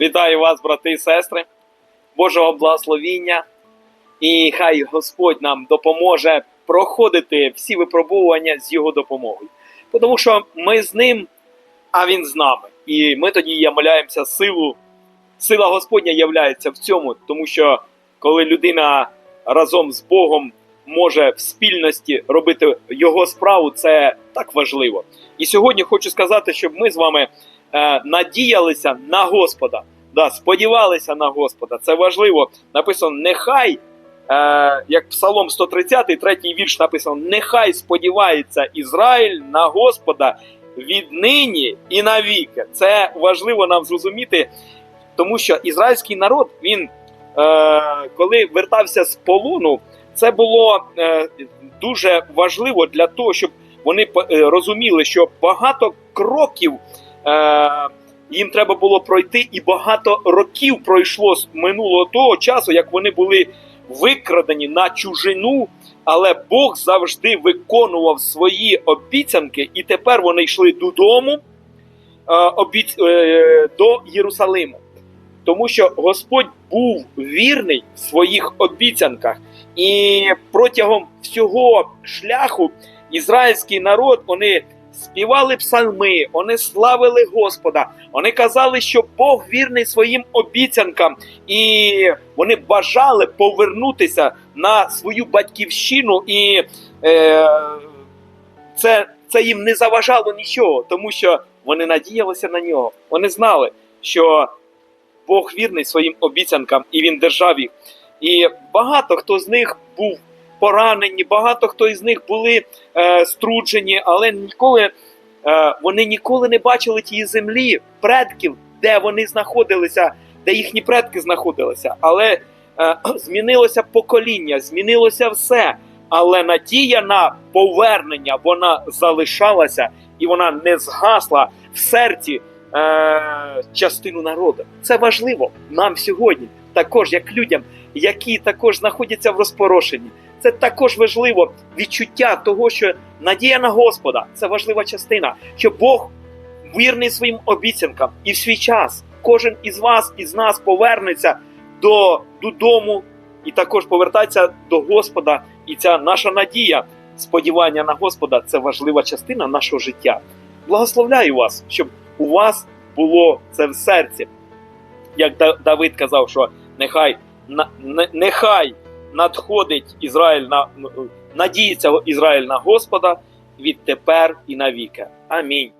Вітаю вас, брати і сестри, Божого благословіння, і хай Господь нам допоможе проходити всі випробування з Його допомогою. Тому що ми з ним, а Він з нами. І ми тоді являємося силу. Сила Господня являється в цьому, тому що коли людина разом з Богом може в спільності робити його справу, це так важливо. І сьогодні хочу сказати, щоб ми з вами е, надіялися на Господа, да, сподівалися на Господа. Це важливо. Написано, нехай, е, як Псалом 130, третій вірш написано: нехай сподівається Ізраїль на Господа віднині і навіки. Це важливо нам зрозуміти, тому що ізраїльський народ, він е, коли вертався з полону, це було е, дуже важливо для того, щоб вони е, розуміли, що багато кроків е, їм треба було пройти, і багато років пройшло з минулого того часу, як вони були викрадені на чужину, але Бог завжди виконував свої обіцянки, і тепер вони йшли додому до Єрусалиму. Тому що Господь був вірний в своїх обіцянках, і протягом всього шляху ізраїльський народ вони співали псалми, вони славили Господа, вони казали, що Бог вірний своїм обіцянкам, і вони бажали повернутися на свою батьківщину, і е, це, це їм не заважало нічого, тому що вони надіялися на нього. Вони знали, що Бог вірний своїм обіцянкам, і він держав їх. І багато хто з них був поранені, багато хто із них були е, струджені, але ніколи е, вони ніколи не бачили тієї землі предків, де вони знаходилися, де їхні предки знаходилися. Але е, змінилося покоління, змінилося все. Але надія на повернення вона залишалася і вона не згасла в серці е, частину народу. Це важливо нам сьогодні, також як людям, які також знаходяться в розпорошенні. Це також важливо відчуття того, що надія на Господа це важлива частина, що Бог вірний своїм обіцянкам, і в свій час кожен із вас із нас повернеться до додому і також повертається до Господа. І ця наша надія, сподівання на Господа це важлива частина нашого життя. Благословляю вас, щоб у вас було це в серці. Як Давид казав, що нехай на- не- нехай надходить Ізраїль на надіється Ізраїль на Господа відтепер і навіки. Амінь.